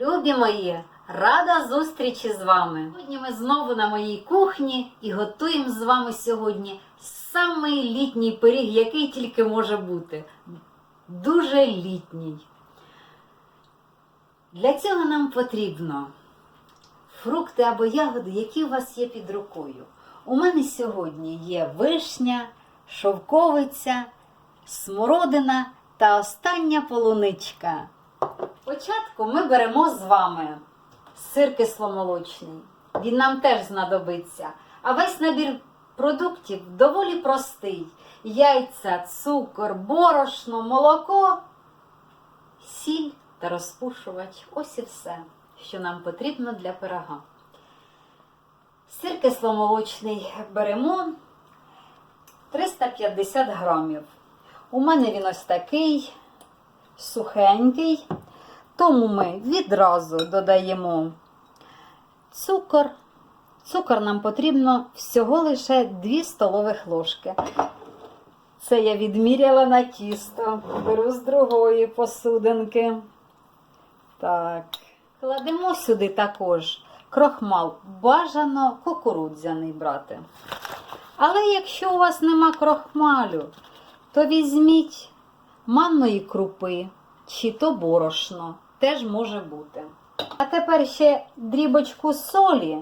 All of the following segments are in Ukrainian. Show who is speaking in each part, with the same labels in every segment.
Speaker 1: Любі мої, рада зустрічі з вами. Сьогодні ми знову на моїй кухні і готуємо з вами сьогодні самий літній пиріг, який тільки може бути. Дуже літній. Для цього нам потрібно фрукти або ягоди, які у вас є під рукою. У мене сьогодні є вишня, шовковиця, смородина та остання полуничка. Спочатку ми беремо з вами сир кисломолочний. Він нам теж знадобиться. А весь набір продуктів доволі простий: яйця, цукор, борошно, молоко, сіль та розпушувач. Ось і все, що нам потрібно для пирога. Сир кисломолочний беремо 350 грамів. У мене він ось такий сухенький. Тому ми відразу додаємо цукор. Цукор нам потрібно всього лише 2 столових ложки. Це я відміряла на тісто. Беру з другої посудинки. Так. Кладемо сюди також крохмал. Бажано кукурудзяний брати. Але якщо у вас нема крохмалю, то візьміть манної крупи чи то борошно. Теж може бути. А тепер ще дрібочку солі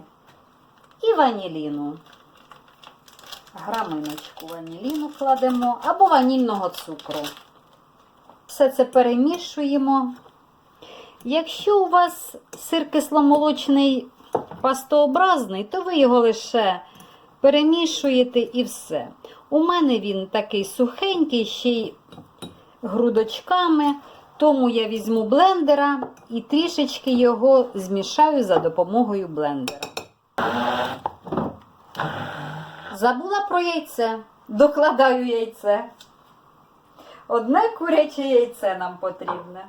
Speaker 1: і ваніліну. Граминочку ваніліну кладемо або ванільного цукру. Все це перемішуємо. Якщо у вас сир кисломолочний пастообразний, то ви його лише перемішуєте і все. У мене він такий сухенький, ще й грудочками, тому я візьму блендера і трішечки його змішаю за допомогою блендера. Забула про яйце. Докладаю яйце. Одне куряче яйце нам потрібне.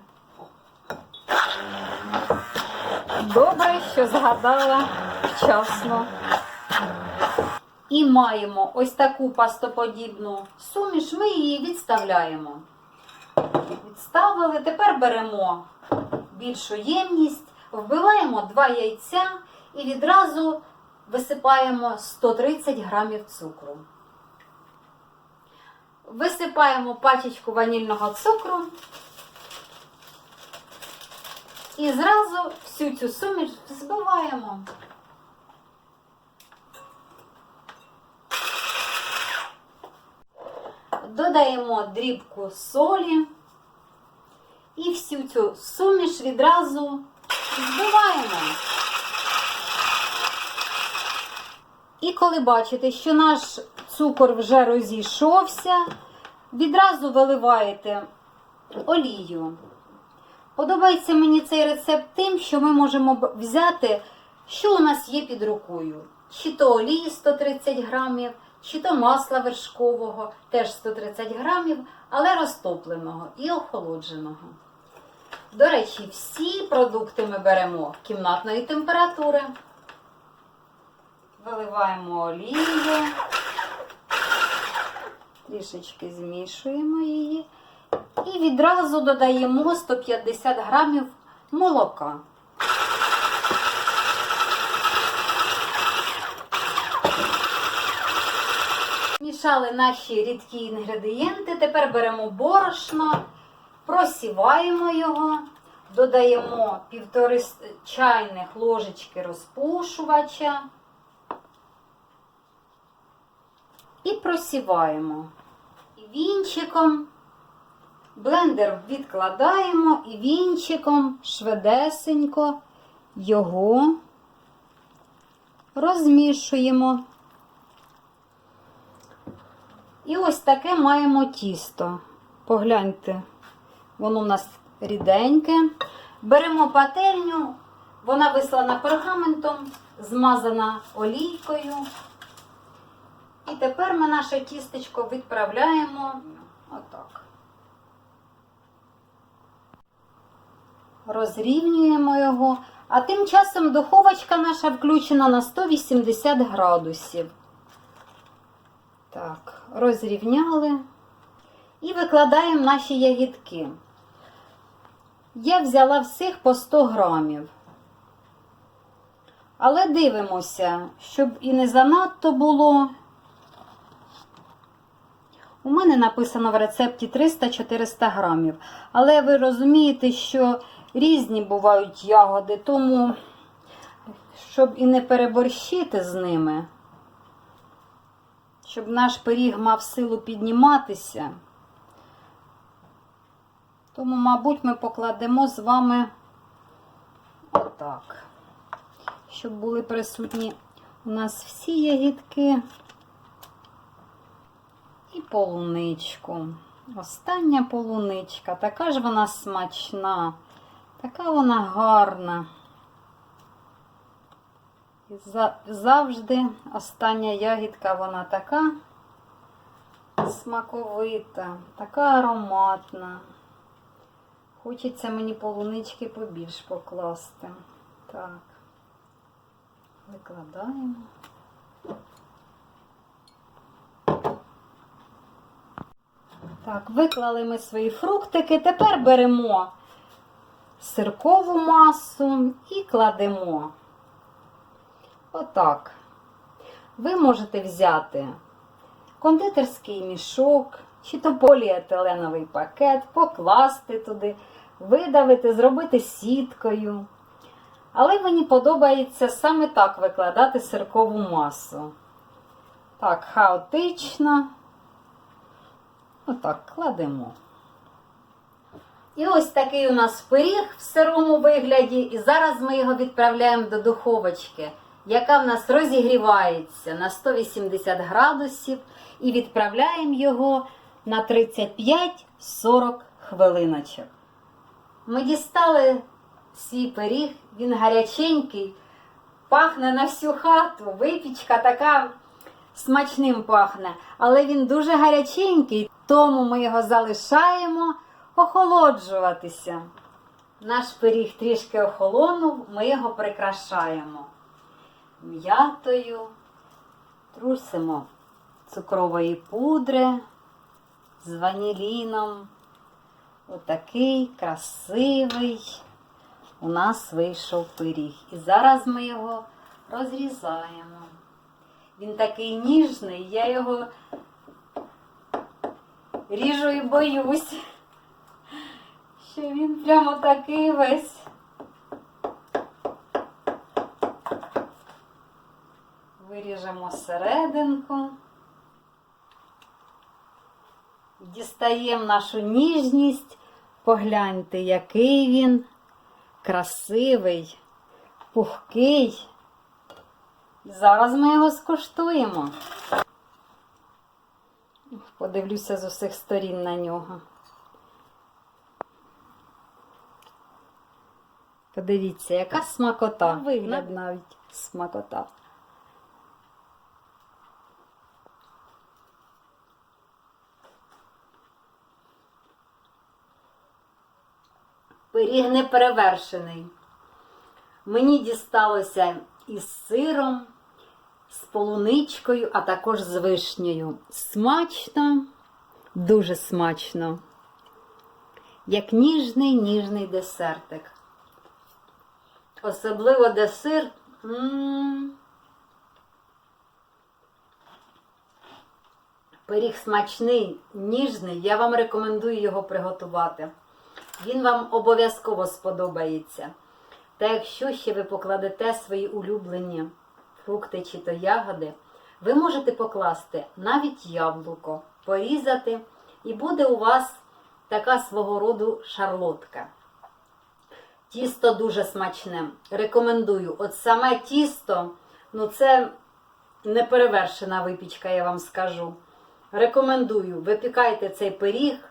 Speaker 1: Добре, що згадала вчасно. І маємо ось таку пастоподібну суміш, ми її відставляємо. Відставили, тепер беремо більшу ємність, вбиваємо два яйця і відразу висипаємо 130 грамів цукру. Висипаємо пачечку ванільного цукру і зразу всю цю суміш збиваємо. Додаємо дрібку солі і всю цю суміш відразу збиваємо. І коли бачите, що наш цукор вже розійшовся, відразу виливаєте олію. Подобається мені цей рецепт тим, що ми можемо взяти, що у нас є під рукою. Чи то олії 130 грамів, чи то масла вершкового, теж 130 грамів, але розтопленого і охолодженого. До речі, всі продукти ми беремо кімнатної температури. Виливаємо олію, трішечки змішуємо її і відразу додаємо 150 грамів молока. Мішали наші рідкі інгредієнти. Тепер беремо борошно, просіваємо його, додаємо півтори чайних ложечки розпушувача і просіваємо. Вінчиком блендер відкладаємо і вінчиком швидесенько його розмішуємо. І ось таке маємо тісто. Погляньте, воно у нас ріденьке. Беремо пательню, вона вислана пергаментом, змазана олійкою. І тепер ми наше тістечко відправляємо отак. Розрівнюємо його, а тим часом духовочка наша включена на 180 градусів. Так, розрівняли і викладаємо наші ягідки. я взяла всіх по 100 грамів. Але дивимося, щоб і не занадто було. У мене написано в рецепті 300-400 грамів. Але ви розумієте, що різні бувають ягоди, тому, щоб і не переборщити з ними, щоб наш пиріг мав силу підніматися, тому, мабуть, ми покладемо з вами отак, щоб були присутні у нас всі ягідки і полуничку. Остання полуничка. Така ж вона смачна, така вона гарна. І завжди остання ягідка вона така смаковита, така ароматна. Хочеться мені полунички побільш покласти. Так. Викладаємо. Так, виклали ми свої фруктики. Тепер беремо сиркову масу і кладемо. Отак. Ви можете взяти кондитерський мішок, чи то поліетиленовий пакет, покласти туди, видавити, зробити сіткою. Але мені подобається саме так викладати сиркову масу. Так, хаотично. Отак, кладемо. І ось такий у нас пиріг в сирому вигляді. І зараз ми його відправляємо до духовочки, яка в нас розігрівається на 180 градусів, і відправляємо його на 35-40 хвилиночок. Ми дістали свій пиріг, він гаряченький, пахне на всю хату, випічка така смачним пахне, але він дуже гаряченький, тому ми його залишаємо охолоджуватися. Наш пиріг трішки охолонув, ми його прикрашаємо м'ятою, трусимо цукрової пудри з ваніліном. Отакий красивий у нас вийшов пиріг. І зараз ми його розрізаємо. Він такий ніжний, я його ріжу і боюсь, що він прямо такий весь. Виріжемо серединку. Дістаємо нашу ніжність. Погляньте, який він красивий, пухкий. І зараз ми його скуштуємо. Подивлюся з усіх сторін на нього. Подивіться, яка смакота. Вигляд навіть смакота. Пиріг не перевершений. Мені дісталося із сиром, з полуничкою, а також з вишнею. Смачно, дуже смачно. Як ніжний ніжний десертик. Особливо де сир. Пиріг смачний, ніжний. Я вам рекомендую його приготувати. Він вам обов'язково сподобається. Та якщо ще ви покладете свої улюблені фрукти чи то ягоди, ви можете покласти навіть яблуко, порізати, і буде у вас така свого роду шарлотка. Тісто дуже смачне. Рекомендую. От саме тісто, ну це неперевершена випічка, я вам скажу. Рекомендую, випікайте цей пиріг,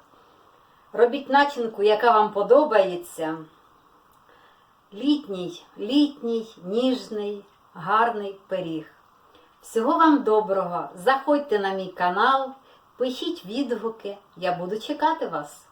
Speaker 1: робіть начинку, яка вам подобається. Літній, літній, ніжний, гарний пиріг. Всього вам доброго! Заходьте на мій канал, пишіть відгуки, я буду чекати вас.